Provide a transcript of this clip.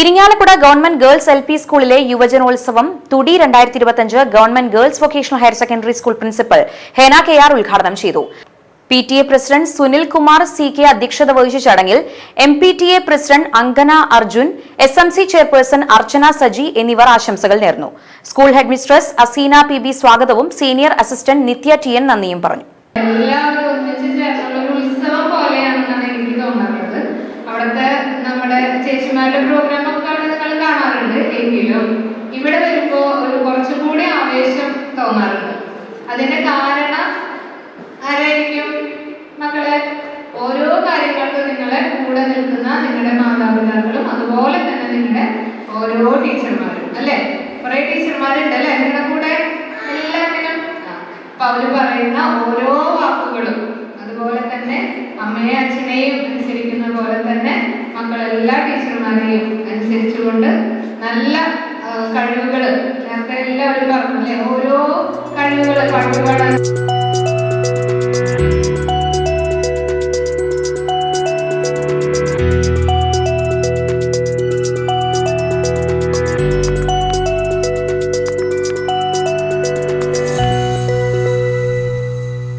Irinjalakuda government girls L P സ്കൂളിലെ യുവജനോത്സവം തുടി രണ്ടായിരത്തി ഇരുപത്തിയഞ്ച് government girls vocational higher secondary school principal Hena K R ഉദ്ഘാടനം ചെയ്തു. P T A president Sunil Kumar C K അധ്യക്ഷത വഹിച്ച ചടങ്ങിൽ M P T A president അങ്കന Arjun S M C chairperson Archana Saji എന്നിവർ ആശംസകൾ നേർന്നു. School headmistress Aseena P B സ്വാഗതവും senior assistant Nithya T N നന്ദിയും പറഞ്ഞു. ചേച്ചിമാരുടെ പ്രോഗ്രാം ഒക്കെ അവിടെ നിങ്ങൾ കാണാറുണ്ട് എങ്കിലും ഇവിടെ വരുമ്പോ ഒരു കുറച്ചുകൂടി ആവേശം തോന്നാറുണ്ട്. അതിന്റെ കാരണം ആരായിരിക്കും? മക്കളെ ഓരോ കാര്യങ്ങൾക്കും നിങ്ങളെ കൂടെ നിൽക്കുന്ന നിങ്ങളുടെ മാതാപിതാക്കളും അതുപോലെ തന്നെ നിങ്ങളുടെ ഓരോ ടീച്ചർമാരും അല്ലെ? കുറെ ടീച്ചർമാരുണ്ട് അല്ലെ? നിങ്ങളുടെ കൂടെ എല്ലാത്തിനും? അപ്പൊ അവർ പറയുന്ന ഓരോ വാക്കുകളും അതുപോലെ തന്നെ അമ്മയെ അച്ഛനെയും അനുസരിക്കുന്ന പോലെ തന്നെ മക്കളെല്ലാ ടീച്ചർമാരെയും അനുസരിച്ചുകൊണ്ട് നല്ല കഴിവുകൾ നേരത്തെ എല്ലാവരും പറഞ്ഞില്ലേ ഓരോ കഴിവുകൾ കഴിവുകൾ